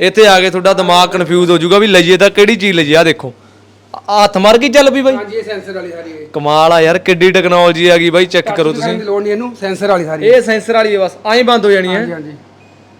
ਇੱਥੇ ਆ ਕੇ ਤੁਹਾਡਾ ਦਿਮਾਗ ਕਨਫਿਊਜ਼ ਹੋ ਜਾਊਗਾ ਵੀ ਲਈਏ ਤਾਂ ਕਿਹੜੀ ਚੀਜ਼ ਲਈਏ? ਆ ਦੇਖੋ। ਆ- ਹੱਥ ਮਰ ਗਈ ਚੱਲ ਵੀ ਬਾਈ। ਹਾਂਜੀ ਇਹ ਸੈਂਸਰ ਵਾਲੀ ਸਾਰੀ ਇਹ। ਕਮਾਲ ਆ ਯਾਰ ਕਿੱਡੀ ਟੈਕਨੋਲੋਜੀ ਆ ਗਈ ਬਾਈ ਚੈੱਕ ਕਰੋ ਤੁਸੀਂ। ਦੀ ਲੋੜ ਨਹੀਂ ਇਹਨੂੰ ਸੈਂਸਰ ਵਾਲੀ ਸਾਰੀ ਇਹ ਸੈਂਸਰ ਵਾਲੀ ਹੈ ਬਸ ਐਂ ਬੰਦ ਹੋ ਜਾਣੀ ਹੈ। ਹਾਂਜੀ ਹਾਂਜੀ।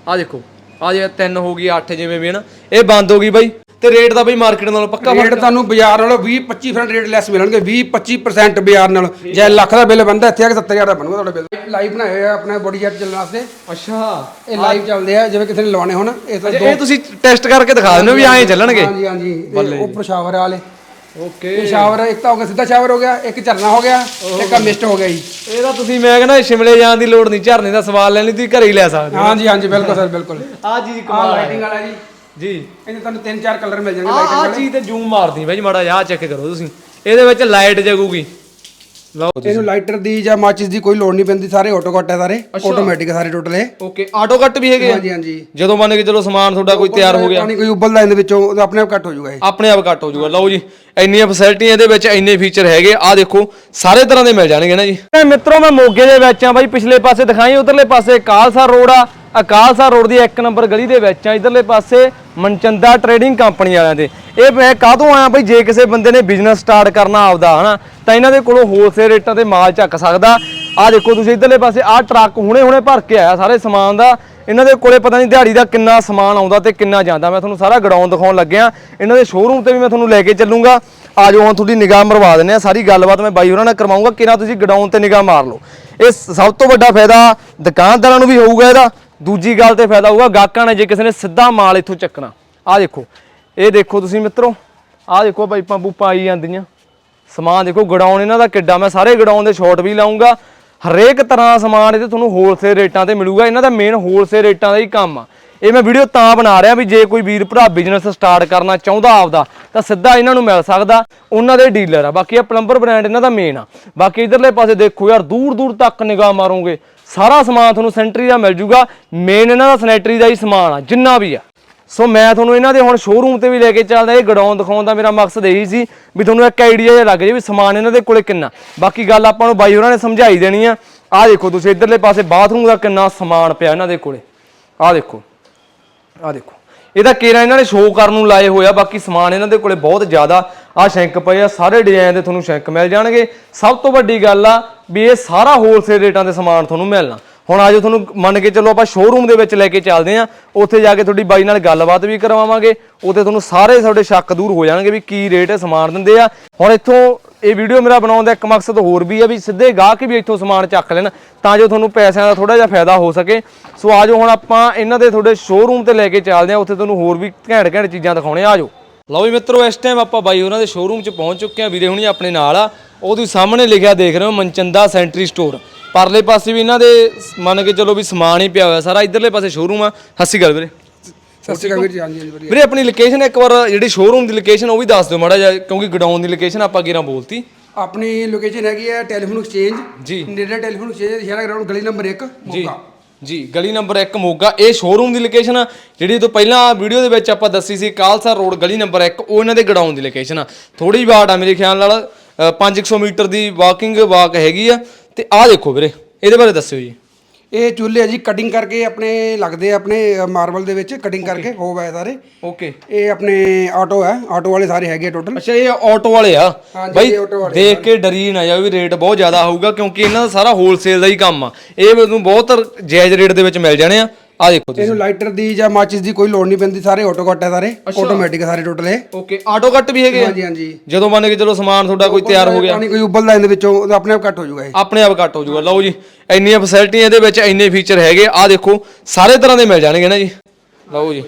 ਆ ਦੇਖੋ ਆ ਜੇ 3 ਹੋ ਗਈ 8 ਜਿਵੇਂ ਵੀ ਹੈ ਨਾ ਇਹ ਬੰਦ ਹੋ ਗਈ ਬਾਈ। ਤੇ ਰੇਟ ਦਾ ਬਾਈ ਮਾਰਕੀਟ ਨਾਲੋਂ ਪੱਕਾ ਰੇਟ ਤੁਹਾਨੂੰ ਬਾਜ਼ਾਰ ਨਾਲੋਂ 20 25% ਰੇਟ ਲੈਸ ਮਿਲਣਗੇ 20 25% ਬਾਜ਼ਾਰ ਨਾਲੋਂ। ਜੇ ਲੱਖ ਦਾ ਬਿੱਲ ਬੰਦਾ ਇੱਥੇ ਆ ਕੇ 70000 ਦਾ ਬਣੂਗਾ ਤੁਹਾਡਾ ਬਿੱਲ। ਲਾਈਵ ਬਣਾਏ ਆ ਆਪਣੇ ਬੋਡੀ ਜੈਟ ਚੱਲਣ ਵਾਸਤੇ। ਅੱਛਾ। ਇਹ ਲਾਈਵ ਚੱਲਦੇ ਆ ਜਿਵੇਂ ਕਿਸੇ ਨੇ ਲਵਾਉਣੇ ਹੋਣ ਇਹ ਤਾਂ ਇਹ ਤੁਸੀਂ ਟੈਸਟ ਕਰਕੇ ਦਿਖਾ ਦਿੰਦੇ ਹੋ ਵੀ ਐਂ ਚੱਲਣਗੇ। ਹਾਂਜੀ ਹਾਂਜੀ। ਇਹ ਉੱਪਰ ਸ਼ਾਵਰ ਵਾਲੇ। ਓਕੇ। ਇਹ ਸ਼ਾਵਰ ਇੱਕ ਤਾਂ ਹੋ ਗਿਆ ਸਿੱਧਾ ਸ਼ਾਵਰ ਹੋ ਗਿਆ ਇੱਕ ਝਰਨਾ ਹੋ ਗਿਆ ਇੱਕ ਮਿਸਟ ਹੋ ਗਿਆ ਜੀ। ਇਹ ਤਾਂ ਤੁਸੀਂ ਮੈਂ ਕਹਿੰਦਾ ਸ਼ਿਮਲੇ ਜਾਣ ਦੀ ਲੋੜ ਨਹੀਂ ਝਰਨੇ ਦਾ ਸਵਾਲ ਲੈਣ ਤੁਸੀਂ ਘਰੇ ਹੀ ਲੈ ਸਕਦੇ ਹੋ। ਹਾਂਜੀ ਹਾਂਜੀ ਬਿਲਕੁਲ ਸਰ ਬਿਲਕੁਲ। ਆ ਆਹ ਕਮਾਲ ਲਾਈਟਿੰਗ ਵਾਲਾ ਜੀ। ਜੀ। ਇਹਦੇ ਤੁਹਾਨੂੰ ਤਿੰਨ ਚਾਰ ਕਲਰ ਮਿਲ ਜਾਣਗੇ ਆ ਲਾਈਟਿੰਗ ਆ ਵਾਲੇ ਚੀਜ਼ ਤੇ ਜ਼ੂਮ ਮਾਰਦੀ ਬਾਈ ਮਾੜਾ ਜਿਹਾ ਚੈੱਕ ਕਰੋ ਤੁਸੀਂ। ਇਹਦੇ ਵਿੱਚ ਲਾਈਟ ਜਗੂਗੀ। ਲਓ ਇਹਨੂੰ ਲਾਈਟਰ ਦੀ ਜਾਂ ਮਾਚਿਸ ਦੀ ਕੋਈ ਲੋੜ ਨਹੀਂ ਪੈਂਦੀ ਸਾਰੇ ਆਟੋ ਕੱਟ ਹੈ ਸਾਰੇ। ਆਟੋਮੈਟਿਕ ਸਾਰੇ ਟੋਟਲ ਇਹ। ਓਕੇ ਆਟੋ ਕੱਟ ਵੀ ਹੈਗੇ ਆ? ਹਾਂਜੀ ਹਾਂਜੀ। ਜਦੋਂ ਮੰਨ ਕੇ ਚਲੋ ਸਮਾਨ ਤੁਹਾਡਾ ਕੋਈ ਤਿਆਰ ਹੋ ਗਿਆ। ਪਾਣੀ ਕੋਈ ਉਬਲਦਾ ਇਹਦੇ ਵਿੱਚੋਂ ਉਹਦਾ ਆਪਣੇ ਆਪ ਕੱਟ ਹੋ ਜਾਊਗਾ ਇਹ। ਆਪਣੇ ਆਪ ਕੱਟ ਹੋ ਜਾਊਗਾ। ਲਓ ਜੀ ਇੰਨੀਆਂ ਫੈਸਿਲਿਟੀਆਂ ਇਹਦੇ ਵਿੱਚ ਇੰਨੇ ਫੀਚਰ ਹੈਗੇ। ਆ ਦੇਖੋ ਸਾਰੇ ਤਰ੍ਹਾਂ ਦੇ ਮਿਲ ਜਾਣਗੇ ਨਾ ਜੀ। ਮਿੱਤਰੋ ਮੈਂ ਮੋਗੇ ਦੇ ਵਿੱਚ ਆ ਬਾਈ ਪਿਛਲੇ ਪਾਸੇ ਦਿਖਾਈ ਉਧਰਲੇ ਪਾਸੇ ਕਾਲਸਾ ਰੋਡ ਆ। ਅਕਾਲਸਾ ਰੋਡ ਦੀ ਇੱਕ ਨੰਬਰ ਗਲੀ ਦੇ ਵਿੱਚ ਆ, ਇਧਰਲੇ ਪਾਸੇ ਮਨਚੰਦਾ ਟਰੇਡਿੰਗ ਕੰਪਨੀ ਵਾਲਿਆਂ ਦੇ। ਇਹ ਮੈਂ ਕਾਹਤੋਂ ਆਇਆ ਬਈ, ਜੇ ਕਿਸੇ ਬੰਦੇ ਨੇ ਬਿਜ਼ਨਸ ਸਟਾਰਟ ਕਰਨਾ ਆਪਦਾ, ਹਨਾ, ਤਾਂ ਇਹਨਾਂ ਦੇ ਕੋਲੋਂ ਹੋਲਸੇਲ ਰੇਟਾਂ ਤੇ ਮਾਲ ਚੱਕ ਸਕਦਾ। ਆ ਦੇਖੋ ਤੁਸੀਂ ਇਧਰਲੇ ਪਾਸੇ ਆ ਟਰੱਕ ਹੁਣੇ ਹੁਣੇ ਭਰ ਕੇ ਆਇਆ, ਸਾਰੇ ਸਮਾਨ ਦਾ। ਇਹਨਾਂ ਦੇ ਕੋਲੇ ਪਤਾ ਨਹੀਂ ਦਿਹਾੜੀ ਦਾ ਕਿੰਨਾ ਸਮਾਨ ਆਉਂਦਾ ਤੇ ਕਿੰਨਾ ਜਾਂਦਾ। ਮੈਂ ਤੁਹਾਨੂੰ ਸਾਰਾ ਗਡਾਊਨ ਦਿਖਾਉਣ ਲੱਗਿਆ। ਇਹਨਾਂ ਦੇ ਸ਼ੋਰੂਮ ਤੇ ਵੀ ਮੈਂ ਤੁਹਾਨੂੰ ਲੈ ਕੇ ਚੱਲੂੰਗਾ। ਆ ਜਾਓ, ਹੁਣ ਤੁਹਾਡੀ ਨਿਗਾਹ ਮਰਵਾ ਦਿੰਦੇ ਆ ਸਾਰੀ ਗੱਲਬਾਤ ਮੈਂ ਬਾਈ ਉਹਨਾਂ ਨਾਲ ਕਰਵਾਉਂਗਾ। ਕਿਰਾਂ ਤੁਸੀਂ ਗਡਾਊਨ ਤੇ ਨਿਗਾਹ ਮਾਰ ਲਓ। ਇਹ ਸਭ ਤੋਂ ਵੱਡਾ ਫਾਇਦਾ ਦੁਕਾਨਦਾਰਾਂ ਨੂੰ ਵੀ ਹੋਊਗਾ ਇਹਦਾ। ਦੂਜੀ ਗੱਲ ਤੇ ਫਾਇਦਾ ਹੋਊਗਾ ਗਾਹਕਾਂ ਨੇ ਜੇ ਕਿਸੇ ਨੇ ਸਿੱਧਾ ਮਾਲ ਇੱਥੋਂ ਚੱਕਣਾ। ਆਹ ਦੇਖੋ, ਇਹ ਦੇਖੋ ਤੁਸੀਂ ਮਿੱਤਰੋ, ਆਹ ਦੇਖੋ ਪਾਈਪਾਂ ਪੂਪਾਂ ਆਈ ਜਾਂਦੀਆਂ। ਸਮਾਨ ਦੇਖੋ, ਗਡਾਉਣ ਇਹਨਾਂ ਦਾ ਕਿੱਡਾ, ਮੈਂ ਸਾਰੇ ਗਡਾਉਣ ਦੇ ਸ਼ਾਟ ਵੀ ਲਾਉਂਗਾ ਹਰੇਕ ਤਰ੍ਹਾਂ ਦਾ ਸਮਾਨ ਇਹਦੇ ਤੁਹਾਨੂੰ ਹੋਲਸੇਲ ਰੇਟਾਂ ਤੇ ਮਿਲੂਗਾ, ਇਹਨਾਂ ਦਾ ਮੇਨ ਹੋਲਸੇਲ ਰੇਟਾਂ ਦਾ ਹੀ ਕੰਮ ਆ। ਇਹ ਮੈਂ ਵੀਡੀਓ ਤਾਂ ਬਣਾ ਰਿਹਾ ਵੀ ਜੇ ਕੋਈ ਵੀਰ ਭਰਾ ਬਿਜ਼ਨਸ ਸਟਾਰਟ ਕਰਨਾ ਚਾਹੁੰਦਾ ਆਪਦਾ, ਤਾਂ ਸਿੱਧਾ ਇਹਨਾਂ ਨੂੰ ਮਿਲ ਸਕਦਾ, ਉਹਨਾਂ ਦੇ ਡੀਲਰ ਆ। ਬਾਕੀ ਇਹ ਪਲੰਬਰ ਬ੍ਰਾਂਡ ਇਹਨਾਂ ਦਾ ਮੇਨ ਆ। ਬਾਕੀ ਇਧਰਲੇ ਪਾਸੇ ਦੇਖੋ ਯਾਰ ਦੂਰ ਦੂਰ ਤੱਕ ਨਿਗਾਹ ਮਾਰੋਗੇ। ਸਾਰਾ ਸਮਾਨ ਤੁਹਾਨੂੰ ਸੈਂਟਰੀ ਦਾ ਮਿਲ ਜੂਗਾ। ਮੇਨ ਇਹਨਾਂ ਦਾ ਸੈਨੇਟਰੀ ਦਾ ਹੀ ਸਮਾਨ ਆ, ਜਿੰਨਾ ਵੀ ਆ। ਸੋ ਮੈਂ ਤੁਹਾਨੂੰ ਇਹਨਾਂ ਦੇ ਹੁਣ ਸ਼ੋਰੂਮ ਤੇ ਵੀ ਲੈ ਕੇ ਚੱਲਦਾ ਇਹ ਗਡਾਊਨ ਦਿਖਾਉਣ ਦਾ ਮੇਰਾ ਮਕਸਦ ਇਹੀ ਸੀ ਵੀ ਤੁਹਾਨੂੰ ਇੱਕ ਆਈਡੀਆ ਜਿਹਾ ਲੱਗ ਜੇ ਵੀ ਸਮਾਨ ਇਹਨਾਂ ਦੇ ਕੋਲੇ ਕਿੰਨਾ। ਬਾਕੀ ਗੱਲ ਆਪਾਂ ਨੂੰ ਬਾਈ ਹੋਰਾਂ ਨੇ ਸਮਝਾਈ ਦੇਣੀ ਆ। ਆਹ ਦੇਖੋ ਤੁਸੀਂ ਇਧਰਲੇ ਪਾਸੇ ਬਾਥਰੂਮ ਦਾ ਕਿੰਨਾ ਸਮਾਨ ਪਿਆ ਇਹਨਾਂ ਦੇ ਕੋਲੇ। ਆਹ ਦੇਖੋ ਆਹ ਦੇਖੋ। ਇਹਦਾ ਕੇਰਾ ਇਹਨਾਂ ਨੇ ਸ਼ੋਅ ਕਰਨ ਨੂੰ ਲਾਏ ਹੋਇਆ ਬਾਕੀ ਸਮਾਨ ਇਹਨਾਂ ਦੇ ਕੋਲੇ ਬਹੁਤ ਜ਼ਿਆਦਾ। ਆ ਸ਼ੈਂਕ ਪਏ ਆ, ਸਾਰੇ ਡਿਜ਼ਾਈਨ ਦੇ ਤੁਹਾਨੂੰ ਸ਼ੈਂਕ ਮਿਲ ਜਾਣਗੇ। ਸਭ ਤੋਂ ਵੱਡੀ ਗੱਲ ਆ ਵੀ ਇਹ ਸਾਰਾ ਹੋਲਸੇਲ ਰੇਟਾਂ ਤੇ ਸਮਾਨ ਤੁਹਾਨੂੰ ਮਿਲਣਾ। ਹੁਣ ਆਜੋ ਤੁਹਾਨੂੰ ਮੰਨ ਕੇ ਚੱਲੋ ਆਪਾਂ ਸ਼ੋਰੂਮ ਦੇ ਵਿੱਚ ਲੈ ਕੇ ਚੱਲਦੇ ਆ ਉੱਥੇ ਜਾ ਕੇ ਤੁਹਾਡੀ ਬਾਈ ਨਾਲ ਗੱਲਬਾਤ ਵੀ ਕਰਵਾਵਾਂਗੇ, ਉੱਥੇ ਤੁਹਾਨੂੰ ਸਾਰੇ ਤੁਹਾਡੇ ਸ਼ੱਕ ਦੂਰ ਹੋ ਜਾਣਗੇ ਵੀ ਕੀ ਰੇਟ ਸਮਾਨ ਦਿੰਦੇ ਆ। ਹੁਣ ਇੱਥੋਂ ਇਹ ਵੀਡੀਓ ਮੇਰਾ ਬਣਾਉਣ ਦਾ ਇੱਕ ਮਕਸਦ ਹੋਰ ਵੀ ਆ ਵੀ ਸਿੱਧੇ ਗਾਹਕ ਵੀ ਇੱਥੋਂ ਸਮਾਨ ਚੱਕ ਲੈਣ, ਤਾਂ ਜੋ ਤੁਹਾਨੂੰ ਪੈਸਿਆਂ ਦਾ ਥੋੜਾ ਜਿਹਾ ਫਾਇਦਾ ਹੋ ਸਕੇ। ਸੋ ਆਜੋ ਹੁਣ ਆਪਾਂ ਇਹਨਾਂ ਦੇ ਤੁਹਾਡੇ ਸ਼ੋਰੂਮ ਤੇ ਲੈ ਕੇ ਚੱਲਦੇ ਆ ਉੱਥੇ ਤੁਹਾਨੂੰ ਹੋਰ ਵੀ ਘੈਂਟ ਘੈਂਟ ਚੀਜ਼ਾਂ ਦਿਖਾਉਣੇ ਆ ਆਜੋ ਲਓ ਵੀ ਮਿੱਤਰੋ ਇਸ ਟਾਈਮ ਆਪਾਂ ਬਾਈ ਉਹਨਾਂ ਦੇ ਸ਼ੋਰੂਮ 'ਚ ਪਹੁੰਚ ਚੁੱਕੇ ਆ ਵੀਰੇ ਹੁਣੀ ਆਪਣੇ ਨਾਲ ਆ। ਉਹ ਤੁਸੀਂ ਸਾਹਮਣੇ ਲਿਖਿਆ ਦੇਖ ਰਹੇ ਹੋ ਮਨਚੰਦਾ ਸੈਂਟਰੀ ਸਟੋਰ ਪਰਲੇ ਪਾਸੇ ਵੀ ਇਹਨਾਂ ਦੇ ਮੰਨ ਕੇ ਚਲੋ ਵੀ ਸਮਾਨ ਹੀ ਪਿਆ ਹੋਇਆ ਸਾਰਾ। ਇਧਰਲੇ ਪਾਸੇ ਸ਼ੋਰੂਮ ਆ। ਹੱਸੀ ਗੱਲ ਵੀਰੇ। ਸਤਿ ਸ਼੍ਰੀ ਅਕਾਲ ਵੀਰ ਜੀ ਹਾਂਜੀ ਹਾਂਜੀ ਵਧੀਆ। ਵੀਰੇ ਆਪਣੀ ਲੋਕੇਸ਼ਨ ਇੱਕ ਵਾਰ ਜਿਹੜੀ ਸ਼ੋਰੂਮ ਦੀ ਲੋਕੇਸ਼ਨ ਉਹ ਵੀ ਦੱਸ ਦਿਓ ਮਾੜਾ ਜਿਹਾ ਕਿਉਂਕਿ ਗਡਾਊਨ ਦੀ ਲੋਕੇਸ਼ਨ ਆਪਾਂ ਕਿਰਾਂ ਬੋਲਤੀ। ਆਪਣੀ ਲੋਕੇਸ਼ਨ ਹੈਗੀ ਹੈ ਟੈਲੀਫੋਨ ਐਕਸਚੇਂਜ ਜੀ। ਨੇੜੇ ਟੈਲੀਫੋਨ ਐਕਸਚੇਂਜ ਸ਼ਹਿਰਾ ਗਰਾਊਂਡ ਗਲੀ ਨੰਬਰ 1 ਜੀ। ਜੀ ਗਲੀ ਨੰਬਰ 1 ਮੋਗਾ ਇਹ ਸ਼ੋਰੂਮ ਦੀ ਲੋਕੇਸ਼ਨ ਆ। ਜਿਹੜੀ ਤੋਂ ਪਹਿਲਾਂ ਵੀਡੀਓ ਦੇ ਵਿੱਚ ਆਪਾਂ ਦੱਸੀ ਸੀ ਕਾਲਸਾ ਰੋਡ ਗਲੀ ਨੰਬਰ 1 ਉਹ ਇਹਨਾਂ ਦੇ ਗਡਾਊਨ ਦੀ ਲੋਕੇਸ਼ਨ ਆ। ਥੋੜੀ ਬਾਟ ਆ ਮੇਰੇ ਖਿਆਲ ਨਾਲ ਅ, 500 ਮੀਟਰ ਦੀ ਵਾਕਿੰਗ ਵਾਕ ਹੈਗੀ ਆ। ਤੇ ਆਹ ਦੇਖੋ ਵੀਰੇ ਇਹਦੇ ਬਾਰੇ ਦੱਸਿਓ ਜੀ। ਇਹ ਚੁੱਲ੍ਹੇ ਆ ਜੀ ਕਟਿੰਗ ਕਰਕੇ ਆਪਣੇ ਲੱਗਦੇ ਆ ਆਪਣੇ ਮਾਰਬਲ ਦੇ ਵਿੱਚ ਕਟਿੰਗ ਕਰਕੇ ਹੋ ਗਏ ਸਾਰੇ। ਓਕੇ ਇਹ ਆਪਣੇ ਆਟੋ ਹੈ ਆਟੋ ਵਾਲੇ ਸਾਰੇ ਹੈਗੇ ਟੋਟਲ ਅੱਛਾ ਇਹ ਆਟੋ ਵਾਲੇ ਆ? ਹਾਂਜੀ, ਬਾਈ ਇਹ auto ਵਾਲੇ ਦੇਖ ਕੇ ਡਰੀ ਨਾ ਜਾਓ ਵੀ ਰੇਟ ਬਹੁਤ ਜ਼ਿਆਦਾ ਹੋਊਗਾ ਕਿਉਂਕਿ ਇਹਨਾਂ ਦਾ ਸਾਰਾ ਹੋਲਸੇਲ ਦਾ ਹੀ ਕੰਮ ਆ। ਇਹ ਮੈਨੂੰ ਬਹੁਤ ਜਾਇਜ਼ ਰੇਟ ਦੇ ਵਿੱਚ ਮਿਲ ਜਾਣੇ ਆ। ਆ ਦੇਖੋ ਤੁਸੀਂ। ਇਹਨੂੰ ਲਾਈਟਰ ਦੀ ਜਾਂ ਮਾਚਿਸ ਦੀ ਕੋਈ ਲੋੜ ਨਹੀਂ ਪੈਂਦੀ ਸਾਰੇ ਆਟੋ ਕੱਟ ਹੈ ਸਾਰੇ। ਆਟੋਮੈਟਿਕ ਸਾਰੇ ਟੋਟਲ ਇਹ। ਓਕੇ ਆਟੋ ਕੱਟ ਵੀ ਹੈਗੇ ਆ? ਹਾਂਜੀ ਹਾਂਜੀ। ਜਦੋਂ ਮੰਨ ਕੇ ਚਲੋ ਸਮਾਨ ਤੁਹਾਡਾ ਕੋਈ ਤਿਆਰ ਹੋ ਗਿਆ। ਪਾਣੀ ਕੋਈ ਉਬਲਦਾ ਇਹਦੇ ਵਿੱਚੋਂ ਉਹਦਾ ਆਪਣੇ ਆਪ ਕੱਟ ਹੋ ਜਾਊਗਾ ਇਹ। ਆਪਣੇ ਆਪ ਕੱਟ ਹੋ ਜਾਊਗਾ। ਲਓ ਜੀ ਇੰਨੀਆਂ ਫੈਸਿਲਿਟੀਆਂ ਇਹਦੇ ਵਿੱਚ ਇੰਨੇ ਫੀਚਰ ਹੈਗੇ। ਆ ਦੇਖੋ ਸਾਰੇ ਤਰ੍ਹਾਂ ਦੇ ਮਿਲ ਜਾਣਗੇ ਨਾ ਜੀ। ਲਓ ਜੀ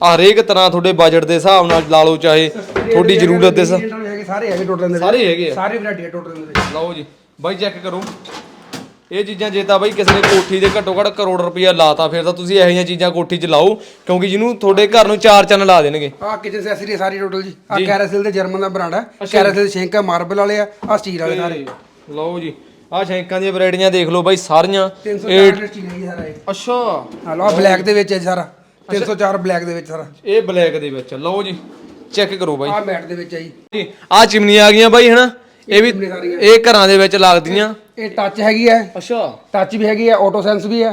ਆ ਹਰੇਕ ਤਰ੍ਹਾਂ ਤੁਹਾਡੇ ਬਜਟ ਦੇ ਹਿਸਾਬ ਨਾਲ ਲਾ ਲਓ ਚਾਹੇ ਤੁਹਾਡੀ ਜ਼ਰੂਰਤ ਦੇ ਹਿਸਾਬ ਹੈਗੇ ਸਾਰੇ ਹੈਗੇ ਟੋਟਲ ਦੇ ਸਾਰੇ ਹੈਗੇ ਆ। ਸਾਰੇ ਵੈਰਾਈਟੀ ਹੈ ਟੋਟਲ ਦੇ ਵਿੱਚ। ਲਓ ਜੀ ਬਾਈ ਚੈੱਕ ਕਰੋ। ਇਹ ਚੀਜ਼ਾਂ ਜੇ ਤਾਂ ਬਾਈ ਕਿਸੇ ਨੇ ਕੋਠੀ ਦੇ ਘੱਟੋ ਘੱਟ ਕਰੋੜ ਰੁਪਈਆ ਲਾਤਾ ਫਿਰ ਤਾਂ ਤੁਸੀਂ ਇਹੋ ਜਿਹੀਆਂ ਚੀਜ਼ਾਂ ਕੋਠੀ 'ਚ ਲਾਓ ਕਿਉਂਕਿ ਜਿਹਨੂੰ ਤੁਹਾਡੇ ਘਰ ਨੂੰ ਚਾਰ ਚੰਨ ਲਾ ਦੇਣਗੇ। ਆ ਕਿਚਨ ਐਕਸੈਸਰੀ ਸਾਰੀ ਟੋਟਲ ਜੀ। ਆ ਕੈਰਾਸਿਲ ਦੇ ਜਰਮਨ ਦਾ ਬ੍ਰਾਂਡ ਹੈ ਕੈਰਾਸਿਲ ਸ਼ੇਂਕ ਮਾਰਬਲ ਵਾਲੇ ਆ ਆ ਸਟੀਲ ਵਾਲੇ ਸਾਰੇ। ਲਓ ਜੀ ਆਹ ਸ਼ੈਂਕਾਂ ਦੀਆਂ ਵੈਰਾਈਟੀਆਂ ਦੇਖ ਲਓ ਬਾਈ ਸਾਰੀਆਂ। 304 ਸਟੀਲ ਹੈ ਸਾਰਾ ਇਹ। ਅੱਛਾ। ਆ ਲਓ ਬਲੈਕ ਦੇ ਵਿੱਚ ਹੈ ਸਾਰਾ। 304 ਬਲੈਕ ਦੇ ਵਿੱਚ ਸਾਰਾ। ਇਹ ਬਲੈਕ ਦੇ ਵਿੱਚ ਲਓ ਜੀ ਚੈੱਕ ਕਰੋ ਬਾਈ। ਆ ਮੈਟ ਦੇ ਵਿੱਚ ਹੈ ਜੀ। ਜੀ ਆ ਚਿਮਨੀਆਂ ਆ ਗਈਆਂ ਬਾਈ ਹਨਾ? ਇਹ ਵੀ। ਇਹ ਘਰਾਂ ਦੇ ਵਿੱਚ ਲੱਗਦੀਆਂ। ਇਹ ਟੱਚ ਹੈਗੀ ਹੈ ਅੱਛਾ। ਟੱਚ ਵੀ ਹੈਗੀ ਹੈ ਆਟੋ ਸੈਂਸ ਵੀ ਹੈ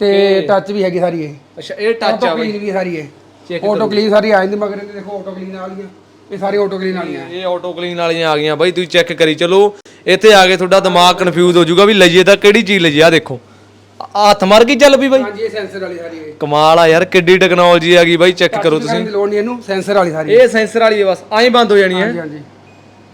ਤੇ ਟੱਚ ਵੀ ਹੈਗੀ ਸਾਰੀ ਇਹ। ਅੱਛਾ ਇਹ ਟੱਚ ਆ ਬਾਈ। ਕਲੀਨ ਵੀ ਸਾਰੀ ਇਹ। ਆਟੋ ਕਲੀਨ ਸਾਰੀ ਆ ਜਾਂਦੀ ਮਗਰ ਇਹਦੇ ਦੇਖੋ ਆਟੋ ਕਲੀਨ ਵਾਲੀਆਂ ਇਹ ਸਾਰੀ ਆਟੋ ਕਲੀਨ ਵਾਲੀਆਂ। ਇਹ ਆਟੋ ਕਲੀਨ ਵਾਲੀਆਂ ਆ ਗਈਆਂ। ਬਾਈ ਤੁਸੀਂ ਚੈੱਕ ਕਰੀ ਚਲੋ। ਇੱਥੇ ਆ ਕੇ ਤੁਹਾਡਾ ਦਿਮਾਗ ਕਨਫਿਊਜ਼ ਹੋ ਜਾਊਗਾ ਵੀ ਲਈਏ ਤਾਂ ਕਿਹੜੀ ਚੀਜ਼ ਲਈਏ? ਆ ਦੇਖੋ। ਆ- ਹੱਥ ਮਾਰ ਗਈ ਚੱਲ ਪਈ ਬਾਈ। ਹਾਂਜੀ ਇਹ ਸੈਂਸਰ ਵਾਲੀ ਸਾਰੀ ਇਹ। ਕਮਾਲ ਆ ਯਾਰ ਕਿੱਡੀ ਟੈਕਨੋਲੋਜੀ ਆ ਗਈ ਬਾਈ। ਚੈੱਕ ਕਰੋ ਤੁਸੀਂ। ਦੀ ਲੋੜ ਨਹੀਂ ਇਹਨੂੰ ਸੈਂਸਰ ਵਾਲੀ ਸਾਰੀ ਇਹ ਸੈਂਸਰ ਵਾਲੀ ਹੈ ਬਸ। ਐਂ ਬੰਦ ਹੋ ਜਾਣੀ ਹੈ। ਹਾਂਜੀ ਹਾਂਜੀ।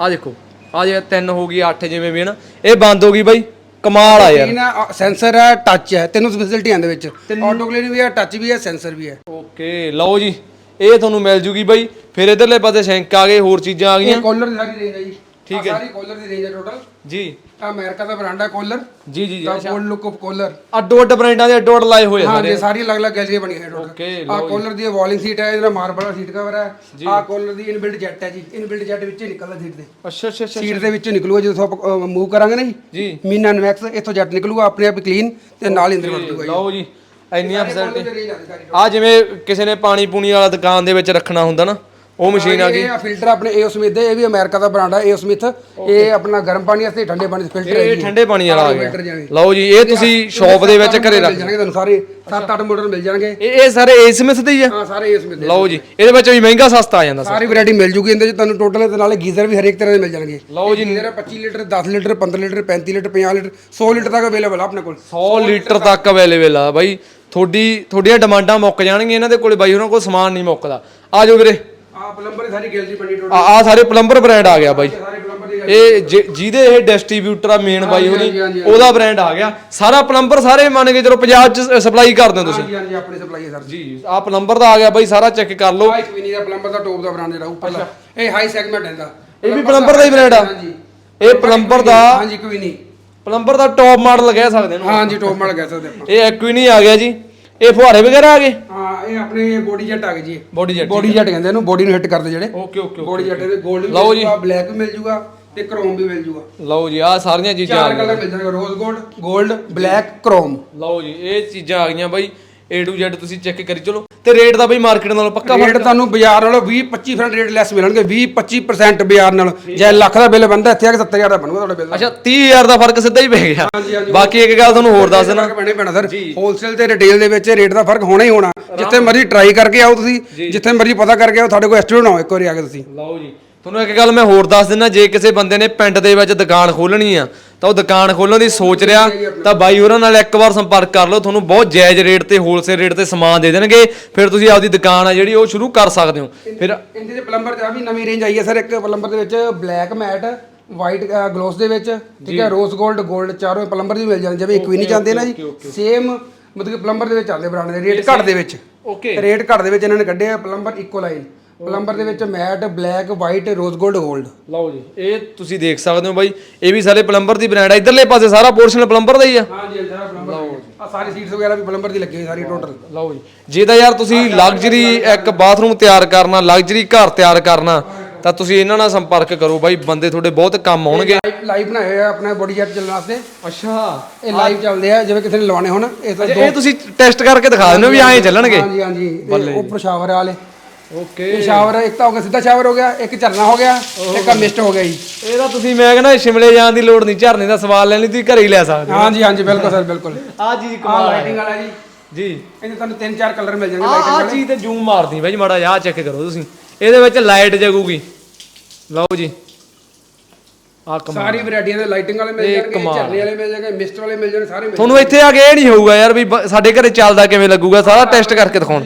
ਆ ਦੇਖੋ। ਆ ਜੇ 3 ਹੋ ਗਈ 8 ਜਿਵੇਂ ਵੀ ਹੈ ਨਾ ਇਹ ਬੰਦ ਹੋ ਗਈ ਬਾਈ। ਕਮਾਲ ਆ ਯਾਰ। ਇਹ ਨਾ ਸੈਂਸਰ ਹੈ ਟੱਚ ਹੈ ਤਿੰਨੋਂ ਫੈਸਿਲਿਟੀਆਂ ਦੇ ਵਿੱਚ। ਆਟੋ ਕਲੀਨ ਵੀ ਹੈ ਟੱਚ ਵੀ ਹੈ ਸੈਂਸਰ ਵੀ ਹੈ ਓਕੇ ਲਓ ਜੀ ਇਹ ਤੁਹਾਨੂੰ ਮਿਲ ਜੂਗੀ ਬਾਈ। ਫਿਰ ਇਧਰਲੇ ਪਾਸੇ ਸ਼ੈਂਕ ਆ ਗਏ ਹੋਰ ਚੀਜ਼ਾਂ ਆ ਗਈਆਂ। ਇਹ ਕੋਲਰ ਦੀ ਸਾਰੀ ਰੇਂਜ ਹੈ ਜੀ। ਠੀਕ ਆਹ ਸਾਰੀ ਕੋਲਰ ਦੀ ਰੇਂਜ ਹੈ ਟੋਟਲ ਜੀ। ਆ ਅਮਰੀਕਾ ਦਾ ਬ੍ਰਾਂਡ ਹੈ ਕੋਲਰ ਜੀ ਜੀ ਜੀ। ਦਾ ਗੋਲਡ ਲੁੱਕ ਆਫ ਕੋਲਰ ਅੱਡੋ ਅੱਡ ਬ੍ਰਾਂਡਾਂ ਦੇ ਅੱਡੋ ਅੱਡ ਲਾਏ ਹੋਏ ਆ ਹਾਂ ਸਾਰੇ। ਜੀ ਸਾਰੀ ਅਲੱਗ-ਅਲੱਗ ਗੈਲਰੀਆਂ ਬਣੀਆਂ ਹੈ ਟੋਟਲ ਆ ਕੋਲਰ ਦੀ ਵਾਲਿੰਗ ਸੀਟ ਹੈ ਇਹਦਾ ਮਾਰਬਲ ਦਾ ਸੀਟ ਕਵਰ ਹੈ। ਆ ਕੋਲਰ ਦੀ ਇਨਬਿਲਟ ਜੈਟ ਹੈ ਜੀ। ਇਨਬਿਲਟ ਜੈਟ ਵਿੱਚ ਹੀ ਨਿਕਲਦਾ ਸੀਟ ਦੇ। ਅੱਛਾ ਅੱਛਾ ਅੱਛਾ ਸੀਟ ਦੇ ਵਿੱਚੋਂ ਨਿਕਲੂਗਾ ਜਦੋਂ ਆਪਾਂ ਮੂਵ ਕਰਾਂਗੇ ਨਾ ਜੀ। ਜੀ। ਮੀਨਾ ਨਵੈਕਸ ਇੱਥੋਂ ਜੈਟ ਨਿਕਲੂਗਾ ਆਪਣੇ ਆਪ ਕਲੀਨ ਤੇ ਨਾਲ ਹੀ ਅੰਦਰ ਵੜ ਜੂਗਾ ਲਓ ਜੀ। ਇੰਨੀਆਂ ਫੈਸਿਲਿਟੀ ਆ ਜਿਵੇਂ ਕਿਸੇ ਨੇ ਪਾਣੀ ਪੂਣੀ ਵਾਲਾ ਦੁਕਾਨ ਦੇ ਵਿੱਚ ਰੱਖਣਾ ਹੁੰਦਾ ਨਾ ਉਹ ਮਸ਼ੀਨ ਆ ਗਈ। ਇਹ ਫਿਲਟਰ ਆਪਣੇ ਏਓ ਸਮਿਥ ਦੇ ਇਹ ਵੀ ਅਮਰੀਕਾ ਦਾ ਬ੍ਰਾਂਡ ਹੈ ਏਓ ਸਮਿਥ ਇਹ ਆਪਣਾ ਗਰਮ ਪਾਣੀ ਵਾਸਤੇ ਠੰਡੇ ਪਾਣੀ ਦੇ ਫਿਲਟਰ ਹੈ ਇਹ ਠੰਡੇ ਪਾਣੀ ਵਾਲਾ ਆ ਗਿਆ। ਲਓ ਜੀ ਇਹ ਤੁਸੀਂ ਸ਼ਾਪ ਦੇ ਵਿੱਚ ਘਰੇ ਰੱਖ। ਜਾਣਗੇ ਤੁਹਾਨੂੰ ਸਾਰੇ। 7-8 ਮਾਡਲ ਮਿਲ ਜਾਣਗੇ। ਇਹ ਇਹ ਸਾਰੇ ਏ ਸਮਿਥ ਦੇ ਹੀ ਆ? ਹਾਂ ਸਾਰੇ ਏਓ ਸਮਿਥ ਦੇ। ਲਓ ਜੀ ਇਹਦੇ ਵਿੱਚ ਵੀ ਮਹਿੰਗਾ ਸਸਤਾ ਆ ਜਾਂਦਾ ਸਾਰੀ ਵੈਰਾਈਟੀ ਮਿਲ ਜੂਗੀ ਇਹਦੇ ਚ ਤੁਹਾਨੂੰ ਟੋਟਲ ਤੇ ਨਾਲੇ ਗੀਜ਼ਰ ਵੀ ਹਰੇਕ ਤਰ੍ਹਾਂ ਦੇ ਮਿਲ ਜਾਣਗੇ। ਲਓ ਜੀ। Geyser 25 litre 10 litre 15 litre 35 litre 50 litre 100 litre ਤੱਕ ਅਵੇਲੇਬਲ ਆ ਆਪਣੇ ਕੋਲ। 100 ਲੀਟਰ ਤੱਕ ਅਵੇਲੇਬਲ ਆ ਬਾਈ। ਤੁਹਾਡੀ ਤੁਹਾਡੀਆਂ ਡਿਮਾਂਡਾਂ ਮੁੱਕ ਜਾਣਗੀਆਂ ਇਹਨਾਂ ਦੇ ਕੋਲੇ ਬਾਈ ਉਹਨਾਂ ਕੋਲ ਸਮਾਨ ਨਹੀਂ ਮੁੱਕਦਾ। ਆ ਜਾਓ ਵੀਰੇ। ਆ ਪਲੰਬਰ ਦੀ ਸਾਰੀ ਗੈਲਰੀ ਬਣੀ ਟੋਟਲ ਆ ਆ ਸਾਰੇ ਪਲੰਬਰ ਬ੍ਰਾਂਡ ਆ ਗਿਆ ਬਾਈ। ਸਾਰੇ ਪਲੰਬਰ ਦੀ ਇਹ ਜਿ- ਜਿਹਦੇ ਇਹ ਡਿਸਟ੍ਰੀਬਿਊਟਰ ਆ ਮੇਨ ਬਾਈ ਹਾਂਜੀ, ਉਹਦੀ ਹਾਂਜੀ, ਉਹਦਾ ਬ੍ਰਾਂਡ ਆ ਗਿਆ। ਸਾਰਾ ਪਲੰਬਰ ਸਾਰੇ ਮੰਨ ਕੇ ਚਲੋ ਪੰਜਾਬ ਚ ਸਪਲਾਈ ਕਰਦੇ ਹੋ ਤੁਸੀਂ ਹਾਂਜੀ ਹਾਂਜੀ ਆਪਣੀ ਸਪਲਾਈ ਹੈ ਸਰ। ਜੀ ਆ ਪਲੰਬਰ ਦਾ ਆ ਗਿਆ ਬਾਈ ਸਾਰਾ ਚੈੱਕ ਕਰ ਲਓ। ਆ ਇੱਕ ਵਿਨੀ ਦਾ ਪਲੰਬਰ ਦਾ ਟੋਪ ਦਾ ਬ੍ਰਾਂਡ ਜਿਹੜਾ ਉੱਪਰ ਦਾ। ਇਹ ਹਾਈ ਸੈਗਮੈਂਟ ਹੈ ਇਹਦਾ। ਇਹ ਵੀ ਪਲੰਬਰ ਦਾ ਹੀ ਬ੍ਰਾਂਡ ਆ। ਹਾਂਜੀ ਇਹ ਪਲੰਬਰ ਦਾ ਹਾਂਜੀ ਕੋਈ ਨਹੀਂ। ਪਲੰਬਰ ਦਾ ਟੌਪ ਮਾਡਲ ਕਹਿ ਸਕਦੇ ਇਹਨੂੰ ਹਾਂਜੀ ਟੋਪ ਮਾਡਲ ਕਹਿ ਸਕਦੇ ਆਪਾਂ। ਇਹ ਐਕੁਇਨੀ ਆ ਗਿਆ ਜੀ। ਇਹ ਫੁਹਾਰੇ ਵਗੈਰਾ ਆ ਗਏ? ਹਾਂ ਇਹ ਆਪਣੇ ਬੋਡੀ ਜੈਟ ਆ ਗਏ ਜੀ। ਬੋਡੀ ਜੈਟ ਬੋਡੀ ਜੈਟ ਕਹਿੰਦੇ ਇਹਨੂੰ ਬੋਡੀ ਨੂੰ ਹਿੱਟ ਕਰਦੇ ਜਿਹੜੇ। ਓਕੇ ਓਕੇ ਬੋਡੀ ਜੈਟ ਦੇ 골ਡ ਵੀ ਲਓ ਜੀ। ਜੂਗਾ ਬਲੈਕ ਵੀ ਮਿਲ ਜੂਗਾ ਤੇ ਕ੍ਰੋਮ ਵੀ ਮਿਲ ਜੂਗਾ। ਲਓ ਜੀ ਆ ਸਾਰੀਆਂ ਚੀਜ਼ਾਂ ਚਾਰ ਕਲਰ ਮਿਲ ਜਾਣਗੇ ਰੋਜ਼ ਗੋਲਡ 골ਡ ਬਲੈਕ ਕ੍ਰੋਮ ਲਓ ਜੀ ਇਹ ਚੀਜ਼ਾਂ ਆ ਗਈਆਂ ਬਾਈ। A to Z ਤੁਸੀਂ ਚੈੱਕ ਕਰੀ ਚਲੋ। ਤੇ ਰੇਟ ਦਾ ਬਾਈ ਮਾਰਕੀਟ ਨਾਲੋਂ ਪੱਕਾ ਰੇਟ ਤੁਹਾਨੂੰ ਬਾਜ਼ਾਰ ਨਾਲੋਂ 20 25% ਰੇਟ ਲੈਸ ਮਿਲਣਗੇ। 20 25% ਬਾਜ਼ਾਰ ਨਾਲ। ਜੇ ਲੱਖ ਦਾ ਬਿੱਲ ਬੰਦਾ ਇੱਥੇ ਆ ਕੇ 70000 ਦਾ ਬਣੂਗਾ ਤੁਹਾਡਾ ਬਿੱਲ ਅੱਛਾ 30000 ਦਾ ਫ਼ਰਕ ਸਿੱਧਾ ਹੀ ਪੈ ਗਿਆ। ਹਾਂਜੀ, ਹਾਂਜੀ। ਬਾਕੀ ਇੱਕ ਗੱਲ ਤੁਹਾਨੂੰ ਹੋਰ ਦੱਸ ਦੇਣਾ ਪੈਣੇ ਪੈਣਾ ਸਰ ਹੋਲਸੇਲ ਤੇ ਰਿਟੇਲ ਦੇ ਵਿੱਚ ਰੇਟ ਦਾ ਫ਼ਰਕ ਹੋਣਾ ਹੀ ਹੋਣਾ। ਜਿੱਥੇ ਮਰਜ਼ੀ ਟਰਾਈ ਕਰਕੇ ਆਓ ਤੁਸੀਂ। ਜਿੱਥੇ ਮਰਜ਼ੀ ਪਤਾ ਕਰਕੇ ਆਓ ਤੁਹਾਡੇ ਕੋਲ ਐਸਟੀਮੇਟ ਆਓ ਇੱਕ ਵਾਰੀ ਆ ਕੇ ਤੁਸੀਂ। ਲਓ ਜੀ। ਤੁਹਾਨੂੰ ਇੱਕ ਗੱਲ ਮੈਂ ਹੋਰ ਦੱਸ ਦਿੰਦਾ ਜੇ ਕਿਸੇ ਬੰਦੇ ਨੇ ਪਿੰਡ ਦੇ ਵਿੱਚ ਦੁਕਾਨ ਖੋਲਣੀ ਆ ਤਾਂ ਉਹ ਦੁਕਾਨ ਖੋਲਣ ਦੀ ਸੋਚ ਰਿਹਾ ਤਾਂ ਬਾਈ ਹੋਰਾਂ ਨਾਲ ਇੱਕ ਵਾਰ ਸੰਪਰਕ ਕਰ ਲਓ ਤੁਹਾਨੂੰ ਬਹੁਤ ਜਾਇਜ਼ ਰੇਟ ਤੇ ਹੋਲਸੇਲ ਰੇਟ ਤੇ ਸਮਾਨ ਦੇ ਦੇਣਗੇ। ਫਿਰ ਤੁਸੀਂ ਆਪਦੀ ਦੁਕਾਨ ਆ ਜਿਹੜੀ ਉਹ ਸ਼ੁਰੂ ਕਰ ਸਕਦੇ ਹੋ। ਫਿਰ ਇਹਦੇ ਦੇ ਪਲੰਬਰ ਦਾ ਵੀ ਨਵੀਂ ਰੇਂਜ ਆਈ ਹੈ ਸਰ ਇੱਕ ਪਲੰਬਰ ਦੇ ਵਿੱਚ ਬਲੈਕ ਮੈਟ ਵਾਈਟ ਗਲੋਸ ਦੇ ਵਿੱਚ ਠੀਕ ਹੈ ਰੋਜ਼ 골ਡ 골ਡ ਚਾਰੋਂ ਪਲੰਬਰ ਦੀ ਮਿਲ ਜਾਂਦੇ ਜਿਵੇਂ ਇਕਵੀਨੀ ਚਾਹੁੰਦੇ ਨਾ ਜੀ। ਸੇਮ ਮਤਲਬ ਕਿ ਪਲੰਬਰ ਦੇ ਵਿੱਚ ਆਉਂਦੇ ਬ੍ਰਾਂਡ ਦੇ ਰੇਟ ਘੱਟ ਦੇ ਵਿੱਚ। ਓਕੇ ਰੇਟ ਘੱਟ ਦੇ ਵਿੱਚ ਇਹਨਾਂ ਨੇ ਕੱਢਿਆ ਪਲੰਬਰ ਇਕੋ ਲਾਈਨ ਪਲੰਬਰ ਦੇ ਵਿੱਚ ਮੈਟ ਬਲੈਕ ਵਾਈਟ ਰੋਜ਼ 골ਡ 골ਡ ਲਓ ਜੀ ਇਹ ਤੁਸੀਂ ਦੇਖ ਸਕਦੇ ਹੋ ਬਾਈ ਇਹ ਵੀ ਸਾਰੇ ਪਲੰਬਰ ਦੀ ਬ੍ਰਾਂਡ ਆ ਇਧਰਲੇ ਪਾਸੇ ਸਾਰਾ ਪੋਰਸ਼ਨ ਪਲੰਬਰ ਦਾ ਹੀ ਆ। ਹਾਂਜੀ ਸਾਰਾ ਪਲੰਬਰ ਆ। ਸਾਰੀ ਸੀਟਸ ਵਗੈਰਾ ਵੀ ਪਲੰਬਰ ਦੀ ਲੱਗੀ ਹੋਈ ਸਾਰੀ ਟੋਟਲ ਲਓ ਜੀ ਜੇ ਤਾਂ ਯਾਰ ਤੁਸੀਂ ਲਗਜ਼ਰੀ ਇੱਕ ਬਾਥਰੂਮ ਤਿਆਰ ਕਰਨਾ ਲਗਜ਼ਰੀ ਘਰ ਤਿਆਰ ਕਰਨਾ ਤਾਂ ਤੁਸੀਂ ਇਹਨਾਂ ਨਾਲ ਸੰਪਰਕ ਕਰੋ ਬਾਈ ਬੰਦੇ ਤੁਹਾਡੇ ਬਹੁਤ ਕੰਮ ਆਉਣਗੇ। ਲਾਈਵ ਬਣਾਏ ਹੋਏ ਆ ਆਪਣੇ ਬੋਡੀ ਜੈਟ ਚੱਲਣ ਵਾਸਤੇ। ਅੱਛਾ। ਇਹ ਲਾਈਵ ਚੱਲਦੇ ਆ ਜਿਵੇਂ ਕਿਸੇ ਨੇ ਲਵਾਉਣੇ ਹੋਣ ਇਹ ਤਾਂ ਇਹ ਤੁਸੀਂ ਟੈਸਟ ਕਰਕੇ ਦਿਖਾ ਦਿੰਦੇ ਹੋ ਵੀ ਐਂ ਚੱਲਣਗੇ। ਹਾਂਜੀ ਹਾਂਜੀ ਇਹ ਉੱਪਰ ਸ਼ਾਵਰ ਵਾਲੇ। ਓਕੇ ਇਹ ਸ਼ਾਵਰ ਇੱਕ ਤਾਂ ਹੋ ਗਿਆ ਸਿੱਧਾ ਸ਼ਾਵਰ ਹੋ ਗਿਆ ਇੱਕ ਝਰਨਾ ਹੋ ਗਿਆ ਇੱਕ ਆ ਮਿਸਟ ਹੋ ਗਿਆ ਜੀ। ਇਹਦਾ ਤੁਸੀਂ ਮੈਂ ਕਹਿੰਦਾ ਸ਼ਿਮਲੇ ਜਾਣ ਦੀ ਲੋੜ ਨਹੀਂ ਝਰਨੇ ਦਾ ਸਵਾਲ ਲੈਣ ਲਈ ਤੁਸੀਂ ਘਰੇ ਹੀ ਲੈ ਸਕਦੇ ਹਾਂਜੀ ਹਾਂਜੀ ਬਿਲਕੁਲ ਸਰ ਬਿਲਕੁਲ। ਆ ਚੀਜ਼ ਆ ਕਮਾਲ ਹੈ। ਲਾਈਟਿੰਗ ਵਾਲਾ ਜੀ। ਜੀ। ਇਹਦੇ ਤੁਹਾਨੂੰ ਤਿੰਨ ਚਾਰ ਕਲਰ ਮਿਲ ਜਾਣਗੇ ਲਾਈਟਿੰਗ ਆ ਵਾਲੇ। ਚੀਜ਼ ਤੇ ਜ਼ੂਮ ਮਾਰਦੀ ਬਾਈ ਮਾੜਾ ਜਿਹਾ ਚੈੱਕ ਕਰੋ ਤੁਸੀਂ। ਇਹਦੇ ਵਿੱਚ ਲਾਈਟ ਜਗੂਗੀ। ਲਓ ਜੀ। ਆ ਕਮਾਲ ਸਾਰੀ ਵੈਰਾਈਟੀਆਂ ਦੇ ਲਾਈਟਿੰਗ ਵਾਲੇ ਮਿਲ ਇਹ ਜਾਣਗੇ ਕਮਾਲ ਝਰਨੇ ਵਾਲੇ ਮਿਲ ਜਾਣਗੇ ਮਿਸਟ ਵਾਲੇ ਮਿਲ ਜਾਣਗੇ ਸਾਰੇ ਮਿਲ ਤੁਹਾਨੂੰ ਇੱਥੇ ਆ ਕੇ ਇਹ ਨਹੀਂ ਹੋਊਗਾ ਯਾਰ ਵੀ ਬ- ਸਾਡੇ ਘਰੇ ਚੱਲਦਾ ਕਿਵੇਂ ਲੱਗੂਗਾ ਸਾਰਾ ਟੈਸਟ ਕਰਕੇ ਦਿਖਾਉਣ।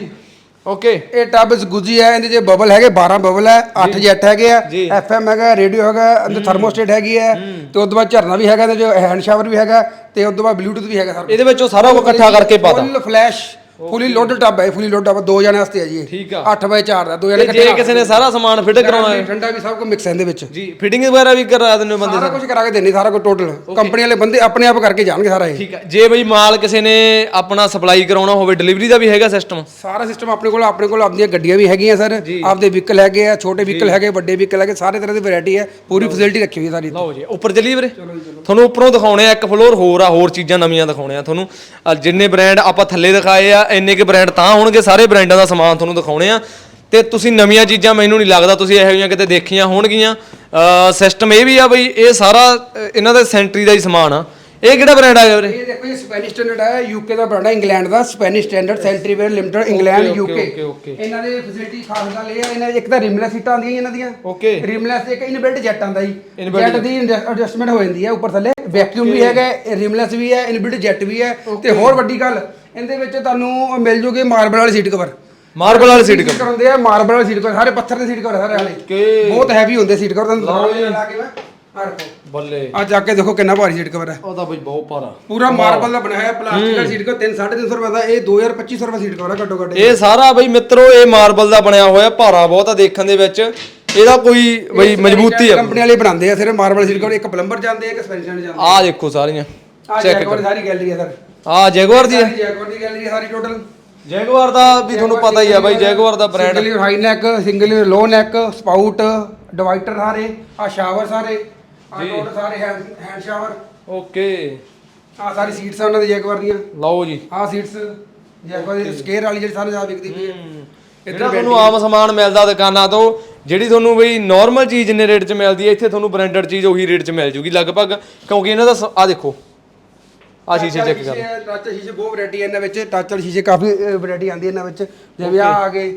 ਓਕੇ ਇਹ ਟੱਬ ਗੁੱਜੀ ਹੈ ਇਹਦੇ 'ਚ ਬਬਲ ਹੈਗੇ 12 ਬਬਲ ਹੈ 8 ਜੈਟ ਹੈਗੇ ਆ ਜੀ। ਐਫਐਮ ਹੈਗਾ ਰੇਡੀਓ ਹੈਗਾ ਅੰਦਰ ਥਰਮੋਸਟੇਟ ਹੈਗੀ ਹੈ ਤੇ ਉਸ ਤੋਂ ਬਾਅਦ ਝਰਨਾ ਵੀ ਹੈਗਾ ਇਹਦੇ 'ਚ ਹੈਂਡ ਸ਼ਾਵਰ ਵੀ ਹੈਗਾ ਤੇ ਉਸ ਤੋਂ ਬਾਅਦ ਬਲੂਟੁੱਥ ਵੀ ਹੈਗਾ ਸਰ ਇਹਦੇ ਵਿੱਚੋਂ ਸਾਰਾ ਕੁਝ ਇਕੱਠਾ ਕਰਕੇ ਪਾਤਾ। Full flash fully loaded tub ਹੈ ਫੁੱਲੀ ਲੋਡਡ ਟੱਬ ਦੋ ਜਣੇ ਵਾਸਤੇ ਹੈ ਜੀ ਇਹ। ਠੀਕ ਆ। 8 ਬਾਈ 4 ਦਾ ਦੋ ਜਣੇ ਤੇ ਜੇ ਕਿਸੇ ਨੇ ਸਾਰਾ ਸਮਾਨ ਫਿੱਟ ਕਰਾਉਣਾ ਹੈ। ਠੰਡਾ ਵੀ ਸਭ ਕੁਝ ਮਿਕਸ ਹੈ ਇਹਦੇ ਵਿੱਚ। ਜੀ ਫਿਟਿੰਗ ਵਗੈਰਾ ਵੀ ਕਰਾ ਦਿੰਦੇ ਹੋ ਬੰਦੇ ਸਾਰਾ ਕੁਝ ਕਰਾ ਕੇ ਦੇਣੀ ਸਾਰਾ ਕੁਝ ਟੋਟਲ ਕੰਪਨੀ ਵਾਲੇ ਬੰਦੇ ਆਪਣੇ ਆਪ ਕਰਕੇ ਜਾਣਗੇ ਸਾਰਾ ਇਹ। ਠੀਕ ਹੈ ਜੇ ਬਈ ਮਾਲ ਕਿਸੇ ਨੇ ਆਪਣਾ ਸਪਲਾਈ ਕਰਾਉਣਾ ਹੋਵੇ ਡਿਲੀਵਰੀ ਦਾ ਵੀ ਹੈਗਾ ਸਿਸਟਮ ਸਾਰਾ ਸਿਸਟਮ ਆਪਣੇ ਕੋਲ ਆਪਣੇ ਕੋਲ ਆਪਣੀਆਂ ਗੱਡੀਆਂ ਵੀ ਹੈਗੀਆਂ ਸਰ। ਆਪਦੇ ਵਹੀਕਲ ਹੈਗੇ ਆ ਛੋਟੇ ਵਹੀਕਲ ਹੈਗੇ ਵੱਡੇ ਵਹੀਕਲ ਹੈਗੇ ਸਾਰੇ ਤਰ੍ਹਾਂ ਦੀ ਵੈਰਾਈਟੀ ਹੈ। ਪੂਰੀ ਫੈਸਿਲਿਟੀ ਰੱਖੀ ਹੋਈ ਹੈ ਸਾਰੀ ਲਓ ਜੀ ਉੱਪਰ ਚੱਲੀਏ ਵੀਰੇ। ਤੁਹਾਨੂੰ ਉੱਪਰੋਂ ਦਿਖਾਉਣੇ ਆ ਇੱਕ ਫਲੋਰ ਹੋਰ ਆ ਹੋਰ ਚੀਜ਼ਾਂ ਨਵੀਆਂ ਦਿਖਾਉਣੇ ਆ ਤੁਹਾਨੂੰ। ਆਹ ਜਿੰਨੇ ਬ੍ਰਾਂਡ ਆਪਾਂ ਥੱਲੇ ਦਿਖਾਏ ਆ ਇੰਨੇ ਕੇ ਬ੍ਰਾਂਡ ਤਾਂ ਹੋਣਗੇ, ਸਾਰੇ ਬ੍ਰਾਂਡਾਂ ਦਾ ਸਮਾਨ ਤੁਹਾਨੂੰ ਦਿਖਾਉਣੇ ਆ। ਤੇ ਤੁਸੀਂ ਨਵੀਆਂ ਚੀਜ਼ਾਂ ਮੈਨੂੰ ਨਹੀਂ ਲੱਗਦਾ ਤੁਸੀਂ ਇਹੋ ਜਿਹੀਆਂ ਕਿਤੇ ਦੇਖੀਆਂ ਹੋਣਗੀਆਂ। ਸਿਸਟਮ ਇਹ ਵੀ ਆ ਬਈ, ਇਹ ਸਾਰਾ ਇਹਨਾਂ ਦਾ ਸੈਂਟਰੀ ਦਾ ਹੀ ਸਮਾਨ ਆ। ਇਹ ਕਿਹੜਾ ਬ੍ਰਾਂਡ ਆ ਗਿਆ ਵੀਰੇ? ਇਹ ਦੇਖੋ ਇਹ ਸਪੈਨਿਸ਼ ਸਟੈਂਡਰਡ ਹੈ ਯੂਕੇ ਦਾ ਬ੍ਰਾਂਡ ਹੈ ਇੰਗਲੈਂਡ ਦਾ Spanish standard sanitaryware limited England UK okay, okay. ਇਹਨਾਂ ਦੇ ਫੈਸਿਲਿਟੀ ਖਾਸ ਗੱਲ ਇਹ ਹੈ ਇਹਨਾਂ ਦੀ ਇੱਕ ਤਾਂ ਰਿਮਲੈਸ ਸੀਟਾਂ ਆਉਂਦੀਆਂ ਇਹਨਾਂ ਦੀਆਂ। ਓਕੇ ਰਿਮਲੈਸ ਇੱਕ ਇਨਬਿਲਟ ਜੈਟ ਆਉਂਦਾ ਜੀ। ਜੈਟ ਦੀ ਐਡਜਸਟਮੈਂਟ ਹੋ ਜਾਂਦੀ ਹੈ ਉੱਪਰ ਥੱਲੇ ਵੈਕਿਊਮ ਵੀ ਹੈਗਾ ਰਿਮਲੈਸ ਵੀ ਹੈ ਇਨਬਿਲਟ ਜੈਟ ਵੀ ਹੈ ਤੇ ਹੋਰ ਵੱਡੀ ਗੱਲ ਇਹਦੇ ਵਿੱਚ ਤੁਹਾਨੂੰ ਮਿਲ ਜੂਗੀ ਮਾਰਬਲ ਵਾਲੀ ਸੀਟ ਕਵਰ ਮਾਰਬਲ ਵਾਲੀ ਸੀਟ ਕਵਰ ਹੁੰਦੇ ਆ ਮਾਰਬਲ ਵਾਲੀ ਸੀਟ ਕਵਰ ਸਾਰੇ ਪੱਥਰ ਦੇ ਸੀਟ ਕਵਰ ਸਾਰੇ ਵਾਲੇ. ਬਹੁਤ ਹੈਵੀ ਹੁੰਦੇ ਸੀਟ ਕਵਰ ਤੁਹਾਨੂੰ ਲਾ ਕੇ ਮੈਂ ਆ ਰੱਖੋ। ਬੱਲੇ। ਆ ਜਾ ਕੇ ਦੇਖੋ ਕਿੰਨਾ ਭਾਰੀ ਸੀਟ ਕਵਰ ਹੈ। ਉਹ ਤਾਂ ਬਈ ਬਹੁਤ ਭਾਰਾ। ਪੂਰਾ ਮਾਰਬਲ ਦਾ ਬਣਾਇਆ ਹੈ ਪਲਾਸਟਿਕ ਦਾ ਸੀਟ ਕਵਰ 3 350 ਰੁਪਏ ਦਾ ਇਹ 2000 2500 ਰੁਪਏ ਸੀਟ ਕਵਰ ਹੈ ਘੱਟੋ ਘੱਟ। ਇਹ ਸਾਰਾ ਬਈ ਮਿੱਤਰੋ ਇਹ ਮਾਰਬਲ ਦਾ ਬਣਿਆ ਹੋਇਆ ਭਾਰਾ ਬਹੁਤ ਆ ਦੇਖਣ ਦੇ ਵਿੱਚ। ਇਹਦਾ ਕੋਈ ਬਈ ਮਜ਼ਬੂਤੀ ਆ। ਕੰਪਨੀ ਵਾਲੇ ਬਣਾਉਂਦੇ ਆ ਸਿਰਫ ਮਾਰਬਲ ਸੀਟ ਕਵਰ ਇੱਕ ਪਲੰਬਰ ਜਾਂਦੇ ਆ ਇੱਕ ਸਪੈਂਸ਼ਨ ਜਾਂਦੇ। ਆ ਦੇਖੋ ਸਾਰੀਆਂ। ਆ ਚੈੱਕ ਜੈਗਵਾਰ ਸਾਰੀ ਗੈਲਰੀ ਹੈ ਸਰ। ਆ ਜੈਗੁਆਰ ਦੀ ਸਾਰੀ ਜੈਗਵਾਰ ਦੀ ਗੈਲਰੀ ਸਾਰੀ ਟੋਟਲ ਜੈਗੁਆਰ ਦਾ ਵੀ ਤੁਹਾਨੂੰ ਪਤਾ ਹੀ ਆ ਬਾਈ ਜੈਗੁਆਰ ਦਾ brand single high neck single low neck spout divider ਸਾਰੇ ਆ ਸ਼ਾਵਰ ਸਾਰੇ। ਆ ਟੋਟਲ ਸਾਰੇ ਹੈਂਡ ਸ਼ਾਵਰ ਓਕੇ। ਆ ਸਾਰੀ ਸੀਟਸ ਆ ਉਹਨਾਂ ਦੀ ਜੈਗਵਾਰ ਦੀਆਂ। ਲਓ ਜੀ। ਆ ਸੀਟਸ ਜੈਗਵਾਰ ਦੀ ਸਕੇਅਰ ਵਾਲੀ ਜਿਹੜੀ ਸਾਰੇ ਜ਼ਿਆਦਾ ਵਿਕਦੀ ਪਈ ਹੈ। ਜਿਹੜਾ ਤੁਹਾਨੂੰ ਆਮ ਸਮਾਨ ਮਿਲਦਾ ਦੁਕਾਨਾਂ ਤੋਂ ਜਿਹੜੀ ਤੁਹਾਨੂੰ ਬਈ ਨਾਰਮਲ ਚੀਜ਼ ਜਿੰਨੇ ਰੇਟ 'ਚ ਮਿਲਦੀ ਹੈ ਇੱਥੇ ਤੁਹਾਨੂੰ ਬ੍ਰਾਂਡਡ ਚੀਜ਼ ਉਹੀ ਰੇਟ 'ਚ ਮਿਲ ਜੂਗੀ ਲਗਭਗ ਕਿਉਂਕਿ ਇਹਨਾਂ ਦਾ ਆ ਦੇਖੋ। ਆ ਸ਼ੀਸ਼ੇ ਚੈੱਕ ਕਰ ਟੱਚ ਸ਼ੀਸ਼ੇ ਬਹੁਤ ਵੈਰਾਈਟੀ ਇਹਨਾਂ ਵਿੱਚ। ਟੱਚ ਵਾਲੇ ਸ਼ੀਸ਼ੇ ਕਾਫੀ ਵੈਰਾਈਟੀ ਆਉਂਦੀ ਇਹਨਾਂ ਵਿੱਚ। ਜਿਵੇਂ ਆ ਆ ਗਏ।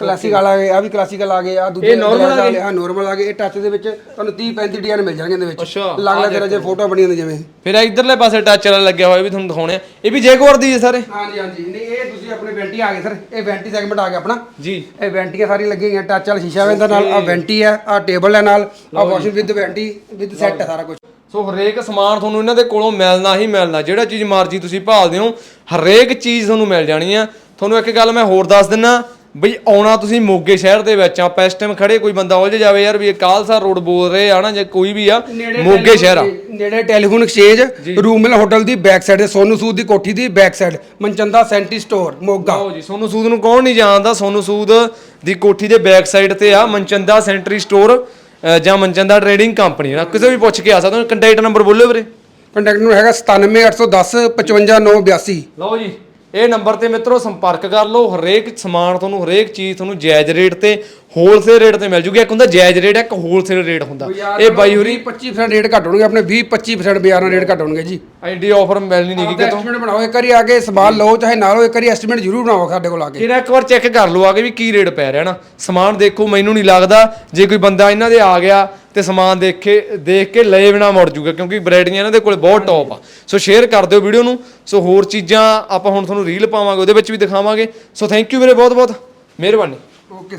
ਕਲਾਸੀਕਲ ਆ ਗਏ ਆ ਵੀ ਕਲਾਸੀਕਲ ਆ ਗਏ ਆ ਦੂਜੇ ਇਹ normal ਆ ਗਏ? ਹਾਂ ਨਾਰਮਲ ਆ ਗਏ। ਇਹ ਟੱਚ ਦੇ ਵਿੱਚ ਤੁਹਾਨੂੰ 30 35 ਡਿਜ਼ਾਈਨ ਮਿਲ ਜਾਣਗੇ ਇਹਦੇ ਵਿੱਚ। ਅੱਛਾ, ਅਲੱਗ ਅਲੱਗ ਤਰ੍ਹਾਂ ਦੇ ਫੋਟੋ ਬਣੀ ਹੁੰਦੀ ਜਿਵੇਂ। ਫਿਰ ਇਧਰਲੇ ਪਾਸੇ ਟੱਚ ਵਾਲਾ ਲੱਗਿਆ ਹੋਇਆ ਵੀ ਤੁਹਾਨੂੰ ਦਿਖਾਉਣੇ ਆ। ਇਹ ਵੀ ਜੈਗੁਆਰ ਦੀ ਹੈ ਸਾਰੇ? ਹਾਂਜੀ ਹਾਂਜੀ। ਨਹੀਂ ਇਹ ਤੁਸੀਂ ਆਪਣੇ ਵੈਂਟੀ ਆ ਗਏ ਸਰ ਇਹ ਵੈਂਟੀ ਸੈਗਮੈਂਟ ਆ ਗਿਆ ਆਪਣਾ। ਜੀ। ਇਹ ਵੈਂਟੀਆਂ ਸਾਰੀ ਲੱਗੀਆਂ ਹੋਈਆਂ ਟੱਚ ਵਾਲਾ ਸ਼ੀਸ਼ਾ ਵੈਂਦਾ ਨਾਲ ਆ ਵੈਂਟੀ ਆ ਆ ਟੇਬਲ ਹੈ ਨਾਲ ਆ washing with vanity with set ਹੈ ਸਾਰਾ ਕੁਝ ਸੋ ਹਰੇਕ ਸਮਾਨ ਤੁਹਾਨੂੰ ਇਹਨਾਂ ਦੇ ਕੋਲੋਂ ਮਿਲਣਾ ਹੀ ਮਿਲਣਾ। ਜਿਹੜਾ ਚੀਜ਼ ਮਰਜ਼ੀ ਤੁਸੀਂ ਭਾਲਦੇ ਹੋ ਹਰੇਕ ਚੀਜ਼ ਤੁਹਾਨੂੰ ਮਿਲ ਜਾਣੀ ਆ। ਤੁਹਾਨੂੰ ਇੱਕ ਗੱਲ ਮੈਂ ਹੋਰ ਦੱਸ ਦਿੰਨਾ ਬਈ ਆਉਣਾ ਤੁਸੀਂ ਮੋਗੇ ਸ਼ਹਿਰ ਦੇ ਵਿੱਚ ਆ ਇਸ ਟਾਈਮ ਖੜੇ ਕੋਈ ਬੰਦਾ ਉਲਝ ਜਾਵੇ ਯਾਰ ਵੀ ਇਹ ਕਾਲਸਾ ਰੋਡ ਬੋਲ ਰਹੇ ਆ ਨਾ ਜੇ ਕੋਈ ਵੀ ਆ ਮੋਗੇ ਸ਼ਹਿਰ ਆ। ਨੇੜੇ ਟੈਲੀਫੋਨ ਐਕਸਚੇਂਜ ਰੂਮਲ ਹੋਟਲ ਦੀ ਬੈਕ ਸਾਈਡ ਤੇ ਸੋਨੂ ਸੂਦ ਦੀ ਕੋਠੀ ਦੀ ਬੈਕ ਸਾਈਡ ਮਨਚੰਦਾ ਸੈਂਟੀ ਸਟੋਰ ਮੋਗਾ। ਲਓ ਜੀ ਸੋਨੂ ਸੂਦ ਨੂੰ ਕੌਣ ਨਹੀਂ ਜਾਣਦਾ? ਸੋਨੂ ਸੂਦ ਦੀ ਕੋਠੀ ਦੇ ਬੈਕ ਸਾਈਡ ਤੇ ਆ ਮਨਚੰਦਾ ਸੈਂਟਰੀ ਸਟੋਰ ਜਾਂ ਮਨਚੰਦਾ ਟਰੇਡਿੰਗ ਕੰਪਨੀ ਨਾ ਕਿਸੇ ਵੀ ਪੁੱਛ ਕੇ ਆ ਸਕਦਾ ਕੰਟੈਕਟ ਨੰਬਰ ਬੋਲਿਓ ਵੀਰੇ। ਕੰਟੈਕਟ ਨੂੰ ਹੈਗਾ 97810 55982 ਲਓ ਜੀ। ਇਹ ਨੰਬਰ ਤੇ ਮਿੱਤਰੋ ਸੰਪਰਕ ਕਰ ਲਓ ਹਰੇਕ ਸਮਾਨ ਤੁਹਾਨੂੰ ਹਰੇਕ ਚੀਜ਼ ਤੁਹਾਨੂੰ ਜਾਇਜ਼ ਰੇਟ ਤੇ ਹੋਲਸੇਲ ਰੇਟ ਤੇ ਮਿਲ ਜੂਗੀ। ਇੱਕ ਹੁੰਦਾ ਜਾਇਜ਼ ਰੇਟ ਇੱਕ ਹੋਲਸੇਲ ਰੇਟ ਹੁੰਦਾ। ਇਹ ਬਾਈ ਹੋਰੀ 25% ਰੇਟ ਘੱਟ ਹੋਣਗੇ ਆਪਣੇ 20 25% ਬਾਜ਼ਾਰ ਨਾਲ ਰੇਟ ਘੱਟ ਹੋਣਗੇ ਜੀ। ਆਈਡੀ ਆਫਰ ਮਿਲਣੀ ਨਹੀਂ ਕਿਤੋਂ। ਐਸਟੀਮੇਟ ਬਣਾਓ ਇੱਕ ਵਾਰੀ ਆ ਕੇ ਸਮਾਨ ਲਓ ਚਾਹੇ ਨਾ ਲਓ ਇੱਕ ਵਾਰੀ ਐਸਟੀਮੇਟ ਜ਼ਰੂਰ ਬਣਾਓ ਸਾਡੇ ਕੋਲ ਆ ਕੇ। ਕਿਹੜਾ ਇੱਕ ਵਾਰ ਚੈੱਕ ਕਰ ਲਓ ਆ ਕੇ ਵੀ ਕੀ ਰੇਟ ਪੈ ਰਿਹਾ ਨਾ। ਸਮਾਨ ਦੇਖੋ ਮੈਨੂੰ ਨਹੀਂ ਲੱਗਦਾ ਜੇ ਕੋਈ ਬੰਦਾ ਇਹਨਾਂ ਦੇ ਆ ਗਿਆ ਤੇ ਸਮਾਨ ਦੇਖੇ ਦੇਖ ਕੇ ਲਏ ਬਿਨਾ ਮੁੜ ਜੂਗਾ, ਕਿਉਂਕਿ ਵੈਰਾਈਟੀਆਂ ਇਹਨਾਂ ਦੇ ਕੋਲ ਬਹੁਤ ਟੌਪ ਆ। ਸੋ ਸ਼ੇਅਰ ਕਰ ਦਿਓ ਵੀਡੀਓ ਨੂੰ। ਸੋ ਹੋਰ ਚੀਜ਼ਾਂ ਆਪਾਂ ਹੁਣ ਤੁਹਾਨੂੰ ਰੀਲ ਪਾਵਾਂਗੇ, ਉਹਦੇ ਵਿੱਚ ਵੀ ਦਿਖਾਵਾਂਗੇ। ਸੋ ਥੈਂਕ ਯੂ ਵੀਰੇ ਬਹੁਤ ਬਹੁਤ ਮਿਹਰਬਾਨੀ ਓਕੇ